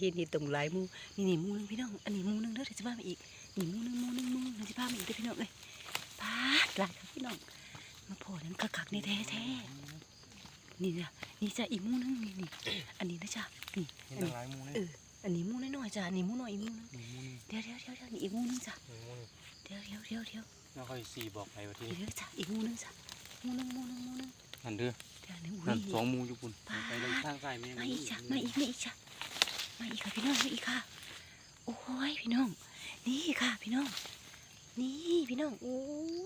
เห็นเห็นตรงหลายหมูนี่นี่หมูหนึงพี่น้องอันนี้หมูหนึงเด้อเดี๋ยวจะพามาอีกนี่หมูหนึงหมูหนึงหมูหนึงเดี๋ยวจะพามาอีกเด้อพี่น้องเลยพาดหลายครับพี่น้องมาโผล่นั้นคักๆนี่แท้แท้ๆนี่จ้ะนี่จ้ะอีกหมูหนึงนี่นี่อันนี้นะจ้ะนี่เห็นตั้งหลายหมูเลยเอออันนี้หมูน้อยๆจ้ะอันนี้หมูน้อยอีกหมูหนึงหนึ่งหมูหนึ่งเดี๋ยวเดี๋ยวเดี๋ยวเดี๋ยวนี่อีกหมูหนึงจ้ะหนึ่งหมูหนึ่งเดี๋ยวเดี๋ยวเดี๋ยวเดี๋ยวแล้วค่อยสี่บอกไปว่าที่เดี๋ยวจ้ะอีกหมูหนึงจ้ะหมูหนึงหมูหนึงหมูหนึงนั่นเด้อเดี๋ยวนี่นั่นอุ้ยสองหมูอยู่ปุ่นปาดไปเลยข้างซ้ายแม่มาอีกจ้ะมาอีกมาอีกจ้ะ มาอีกค่ะพี่น้องมาอีกค่ะ โอ้ยพี่น้อง นี่ค่ะพี่น้อง นี่พี่น้อง โอ้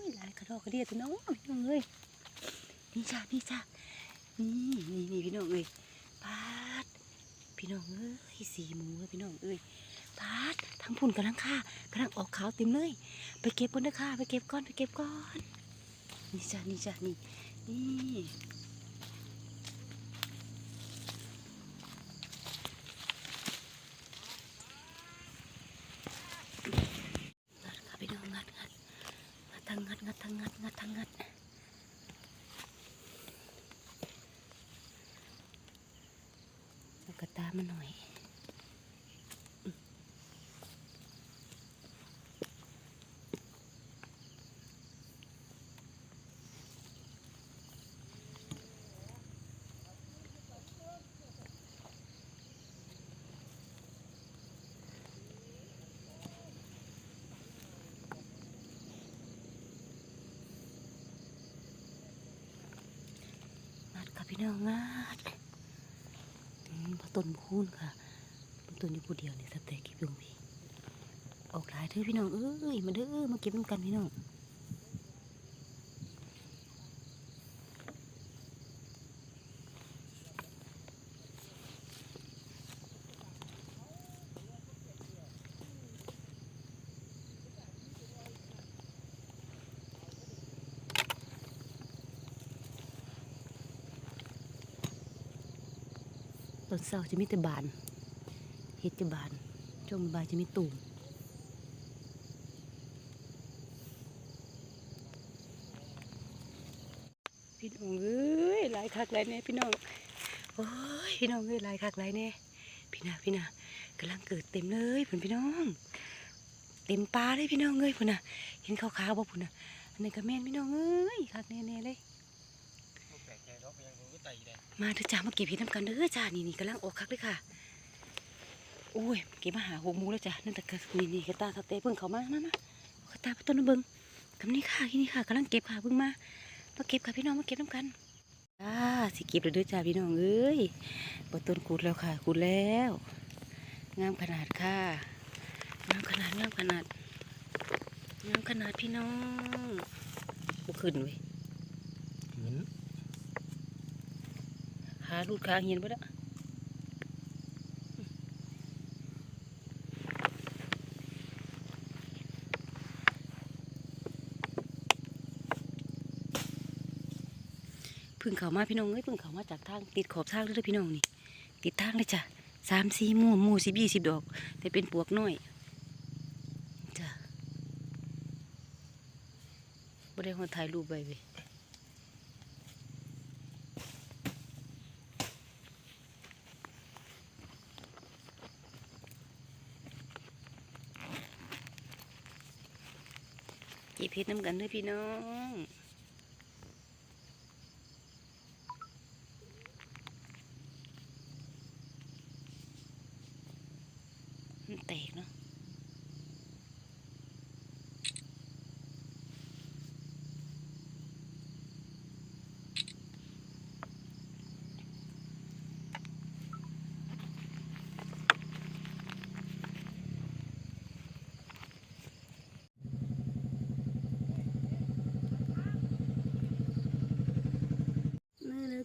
ยหลายกระดอกกระเดียพี่น้องพี่น้องเลยนี่จ้ะนี่จ้ะนี่นี่นี่พี่น้องเอ้ยปาด พี่น้องเอ้ยสีมูเอ้ยพี่น้องเอ้ยปาดทั้งพุ่นกำลังค่ากำลังออกขาวเต็มเลย ไปเก็บก่อนนะค่ะไปเก็บก่อนไปเก็บก่อน นี่จ้ะนี่จ้ะนี่นี่ งัดค่ะพี่น้องงัดงัดงัดทางงัดงัดทางงัดงัดทางงัดเอากระตา มาหน่อยพี่น้องงัด ต้นพูนค่ะต้นอยู่ผู้เดียวนี่สเต็กกิบยุงพี่ออกหลายเธอพี่น้องเอ้ยมาเด้อมาเก็บน้ำกันพี่น้อง ต้นเสาจะมีแต่บานเฮ็ดจะบานช่วงบ่ายจะมีตุ่มพี่น้องเอ้ยหลายคักหลายแน่พี่น้องโอ้ยพี่น้องเอ้ยหลายคักหลายแน่พี่นาพี่นากำลังเกิดเต็มเลยพุ่นพี่น้อง เต็มปลาเลยพี่น้องเอ้ยพุ่นน่ะเห็นขาวๆบ่พุ่นน่ะอันนี้ก็แม่นพี่น้องเอ้ยคักแน่ๆเลย แปลกใจดอกยังคงก็ไต่ได้มาเถอจ้ามาเก็บเห็ดน้ำกันเด้อจ้านี่นี่กำลังออกคักเลยค่ะโอ้ยเก็บมาหาหกมูแล้วจ้านั่นแต่กนี่นี่กระตาสเต้เพิ่งเขามามามากระตาไปต้นน้ำเบิงกำนี่ค่ะที่นี่ค่ะกำลังเก็บค่ะเพิ่งมามาเก็บค่ะพี่น้องมาเก็บน้ำกันจ้าสิเก็บเลยเด้อจ้าพี่น้องเอ้ยบต้นกูดแล้วค่ะกูดแล้วงามขนาดค่ะงามขนาดงามขนาดงามขนาดพี่น้องบุขึ้นเว้ย เหมือนาลูดค้าเหียนไปแล้วพึ่งเขามาพี่น้องเอ้ยพึ่งเขามาจากทางติดขอบทางเลยพี่น้องนี่ ติดทางเลยจ้ะสามสี่มู่มู่สิบยี่สิบดอก แต่เป็นปวกน้อยจ้ะบ่ได้คนถ่ายรูปไปเว้ย จีเพชรน้ำกันด้วยพี่น้องมันแตกเนาะ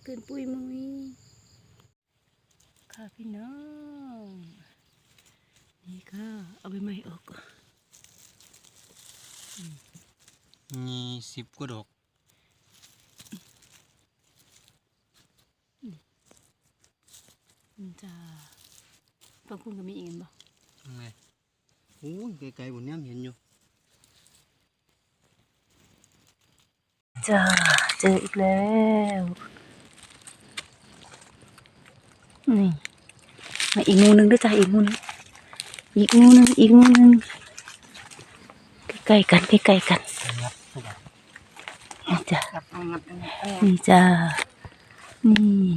น่ารักเกินปุยมุยค่ะพี่น้องนี่ค่ะเอาไปใหม่ออกก่อนมีสิบกว่าดอกมันจะฟังคุณก็มีอีกอันบ่ทำไงโอ้ยไกลๆบนนี้เห็นอยู่จ้าเจออีกแล้ว นี่มาอีกงูหนึงด้วยจ้าอีกงูนึงอีกงูหนึงอีกงูหนึงใกล้ๆกันใกล้ๆกันนี่จ้านี่จ้านี่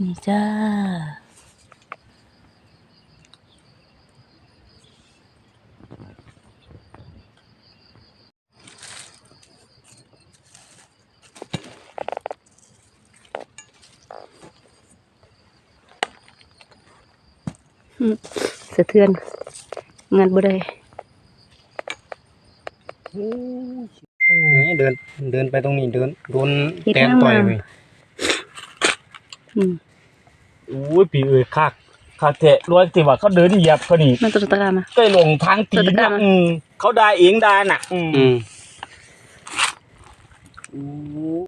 นี่จ้า สะเทือนงานบ่ได้เดิน เดินไปตรงนี้เดินโดนแตนต่อยไปโอ้ยปีเอ้ยคักคักเทะร้วยสิว่าเขาเดินเหยียบเขานี่มันตุตะกามาก็หลงทางตีนะเขาได้เองได้น่ะ อืมโอ้